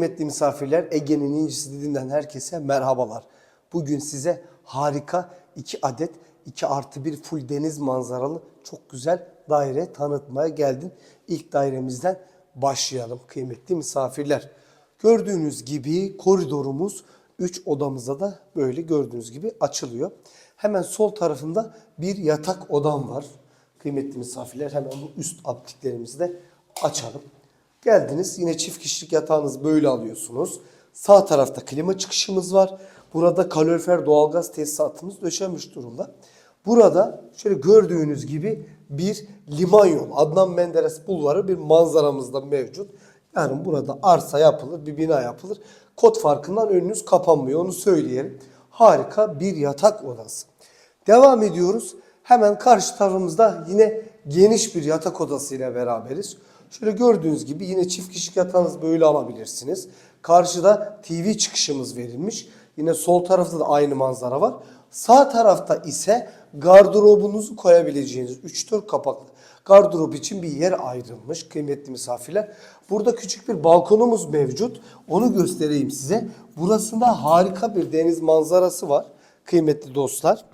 Kıymetli misafirler, Ege'nin incisi dediğinden herkese merhabalar. Bugün size harika 2 adet 2 artı 1 full deniz manzaralı çok güzel daire tanıtmaya geldim. İlk dairemizden başlayalım kıymetli misafirler. Gördüğünüz gibi koridorumuz 3 odamıza da böyle gördüğünüz gibi açılıyor. Hemen sol tarafında bir yatak odam var. Kıymetli misafirler hemen bu üst aptiklerimizi de açalım. Geldiniz yine çift kişilik yatağınızı böyle alıyorsunuz. Sağ tarafta klima çıkışımız var. Burada kalorifer doğalgaz tesisatımız döşenmiş durumda. Burada şöyle gördüğünüz gibi bir liman yolu Adnan Menderes Bulvarı bir manzaramız da mevcut. Yani burada arsa yapılır, bir bina yapılır. Kod farkından önünüz kapanmıyor onu söyleyelim. Harika bir yatak odası. Devam ediyoruz. Hemen karşı tarafımızda yine geniş bir yatak odası ile beraberiz. Şöyle gördüğünüz gibi yine çift kişilik yatağınızı böyle alabilirsiniz. Karşıda TV çıkışımız verilmiş. Yine sol tarafta da aynı manzara var. Sağ tarafta ise gardırobunuzu koyabileceğiniz 3-4 kapaklı gardırop için bir yer ayrılmış kıymetli misafirler. Burada küçük bir balkonumuz mevcut. Onu göstereyim size. Burasında harika bir deniz manzarası var kıymetli dostlar.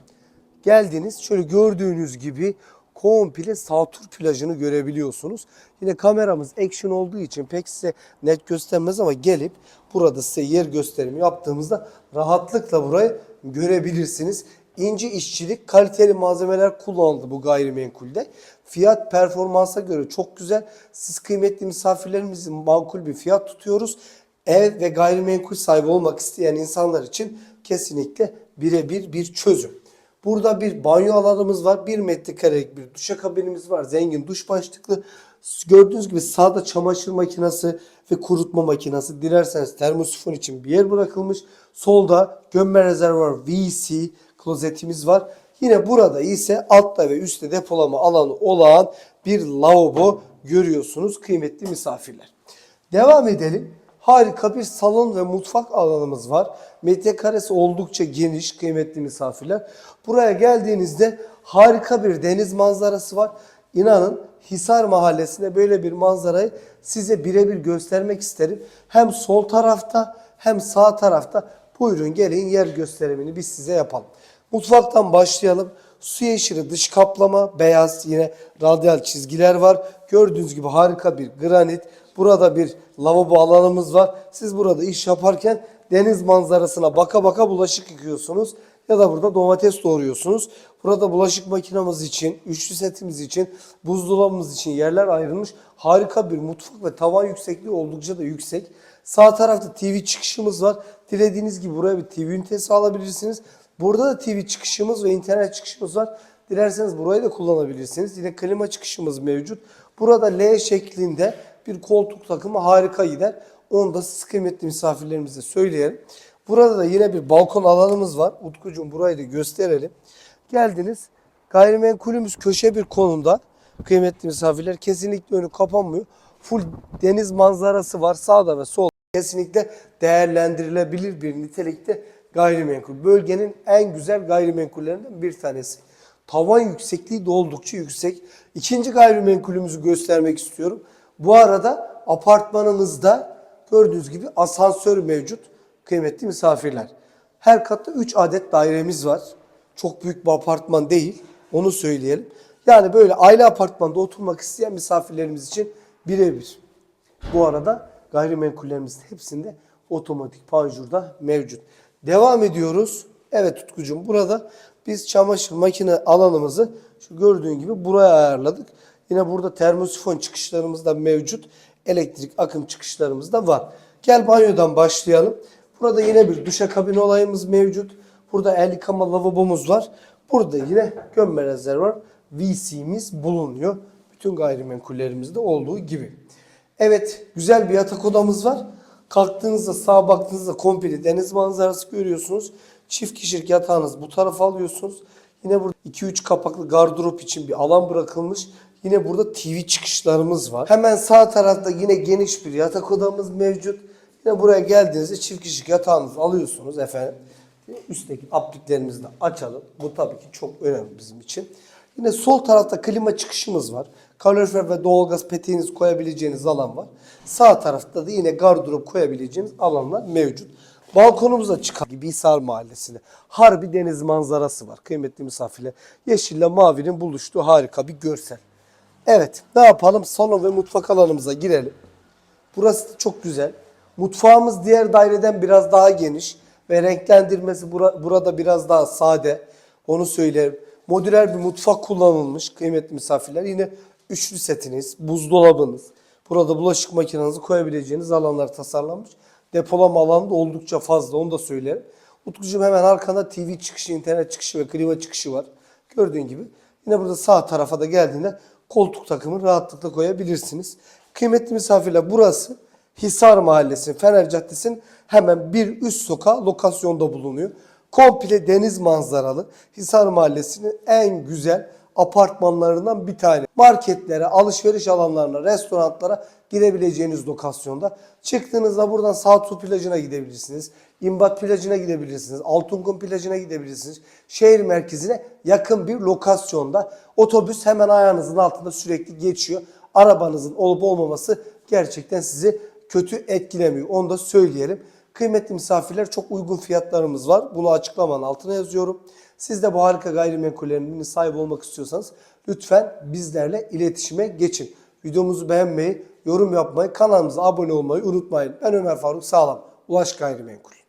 Geldiniz şöyle gördüğünüz gibi komple Saltur plajını görebiliyorsunuz. Yine kameramız action olduğu için pek size net göstermez ama gelip burada size yer gösterimi yaptığımızda rahatlıkla burayı görebilirsiniz. İnce işçilik, kaliteli malzemeler kullanıldı bu gayrimenkulde. Fiyat performansa göre çok güzel. Siz kıymetli misafirlerimizin makul bir fiyat tutuyoruz. Ev ve gayrimenkul sahibi olmak isteyen insanlar için kesinlikle birebir bir çözüm. Burada bir banyo alanımız var. 1 metrekarelik bir duşakabinimiz var. Zengin duş başlıklı. Gördüğünüz gibi sağda çamaşır makinesi ve kurutma makinesi. Dilerseniz termosifon için bir yer bırakılmış. Solda gömme rezervuar VC klozetimiz var. Yine burada ise altta ve üstte depolama alanı olan bir lavabo görüyorsunuz kıymetli misafirler. Devam edelim. Harika bir salon ve mutfak alanımız var. Metrekaresi oldukça geniş kıymetli misafirler. Buraya geldiğinizde harika bir deniz manzarası var. İnanın Hisar Mahallesi'nde böyle bir manzarayı size birebir göstermek isterim. Hem sol tarafta hem sağ tarafta. Buyurun gelin yer gösterimini biz size yapalım. Mutfaktan başlayalım. Su yeşili dış kaplama, beyaz yine radyal çizgiler var. Gördüğünüz gibi harika bir granit. Burada bir lavabo alanımız var. Siz burada iş yaparken deniz manzarasına baka baka bulaşık yıkıyorsunuz. Ya da burada domates doğruyorsunuz. Burada bulaşık makinamız için, üçlü setimiz için, buzdolabımız için yerler ayrılmış. Harika bir mutfak ve tavan yüksekliği oldukça da yüksek. Sağ tarafta TV çıkışımız var. Dilediğiniz gibi buraya bir TV ünitesi alabilirsiniz. Burada da TV çıkışımız ve internet çıkışımız var. Dilerseniz burayı da kullanabilirsiniz. Yine klima çıkışımız mevcut. Burada L şeklinde bir koltuk takımı harika gider. Onu da siz kıymetli misafirlerimize söyleyelim. Burada da yine bir balkon alanımız var. Utkucuğum burayı da gösterelim. Geldiniz. Gayrimenkulümüz köşe bir konumda. Kıymetli misafirler kesinlikle önü kapanmıyor. Full deniz manzarası var sağda ve sol. Kesinlikle değerlendirilebilir bir nitelikte gayrimenkul. Bölgenin en güzel gayrimenkullerinden bir tanesi. Tavan yüksekliği de oldukça yüksek. İkinci gayrimenkulümüzü göstermek istiyorum. Bu arada apartmanımızda gördüğünüz gibi asansör mevcut kıymetli misafirler. Her katta 3 adet dairemiz var. Çok büyük bir apartman değil. Onu söyleyelim. Yani böyle aile apartmanda oturmak isteyen misafirlerimiz için birebir. Bu arada gayrimenkullerimizin hepsinde otomatik panjurda mevcut. Devam ediyoruz. Evet Tutkucuğum burada biz çamaşır makine alanımızı şu gördüğün gibi buraya ayarladık. Yine burada termosifon çıkışlarımız da mevcut. Elektrik akım çıkışlarımız da var. Gel banyodan başlayalım. Burada yine bir duşakabin olayımız mevcut. Burada el yıkama lavabomuz var. Burada yine gömme rezervuar VC'miz bulunuyor. Bütün gayrimenkullerimizde olduğu gibi. Evet güzel bir yatak odamız var. Kalktığınızda sağa baktığınızda komple deniz manzarası görüyorsunuz. Çift kişilik yatağınız bu tarafa alıyorsunuz. Yine burada 2-3 kapaklı gardırop için bir alan bırakılmış. Yine burada TV çıkışlarımız var. Hemen sağ tarafta yine geniş bir yatak odamız mevcut. Yine buraya geldiğinizde çift kişilik yatağınızı alıyorsunuz efendim. Üstteki apliklerimizi de açalım. Bu tabii ki çok önemli bizim için. Yine sol tarafta klima çıkışımız var. Kalorifer ve doğalgaz peteğinizi koyabileceğiniz alan var. Sağ tarafta da yine gardırop koyabileceğiniz alanlar mevcut. Balkonumuza çıkan gibi Hisar Mahallesi'nde harbi deniz manzarası var. Kıymetli misafirler. Yeşille mavinin buluştuğu harika bir görsel. Evet ne yapalım? Salon ve mutfak alanımıza girelim. Burası da çok güzel. Mutfağımız diğer daireden biraz daha geniş ve renklendirmesi bura- burada biraz daha sade. Onu söyleyeyim. Modüler bir mutfak kullanılmış kıymetli misafirler. Yine üçlü setiniz, buzdolabınız. Burada bulaşık makinenizi koyabileceğiniz alanlar tasarlanmış. Depolama alanı da oldukça fazla onu da söylerim. Utkucuğum hemen arkanda TV çıkışı, internet çıkışı ve klima çıkışı var. Gördüğün gibi. Yine burada sağ tarafa da geldiğinde koltuk takımı rahatlıkla koyabilirsiniz. Kıymetli misafirler burası Hisar Mahallesi, Fener Caddesi'nin hemen bir üst sokağı lokasyonda bulunuyor. Komple deniz manzaralı Hisar Mahallesi'nin en güzel apartmanlarından bir tane. Marketlere, alışveriş alanlarına, restoranlara girebileceğiniz lokasyonda. Çıktığınızda buradan Saatsu plajına gidebilirsiniz. İmbat plajına gidebilirsiniz. Altınkum plajına gidebilirsiniz. Şehir merkezine yakın bir lokasyonda. Otobüs hemen ayağınızın altında sürekli geçiyor. Arabanızın olup olmaması gerçekten sizi kötü etkilemiyor. Onu da söyleyelim. Kıymetli misafirler çok uygun fiyatlarımız var. Bunu açıklamanın altına yazıyorum. Siz de bu harika gayrimenkullerin birinin sahibi olmak istiyorsanız lütfen bizlerle iletişime geçin. Videomuzu beğenmeyi, yorum yapmayı, kanalımıza abone olmayı unutmayın. Ben Ömer Faruk Sağlam. Ulaş Gayrimenkul.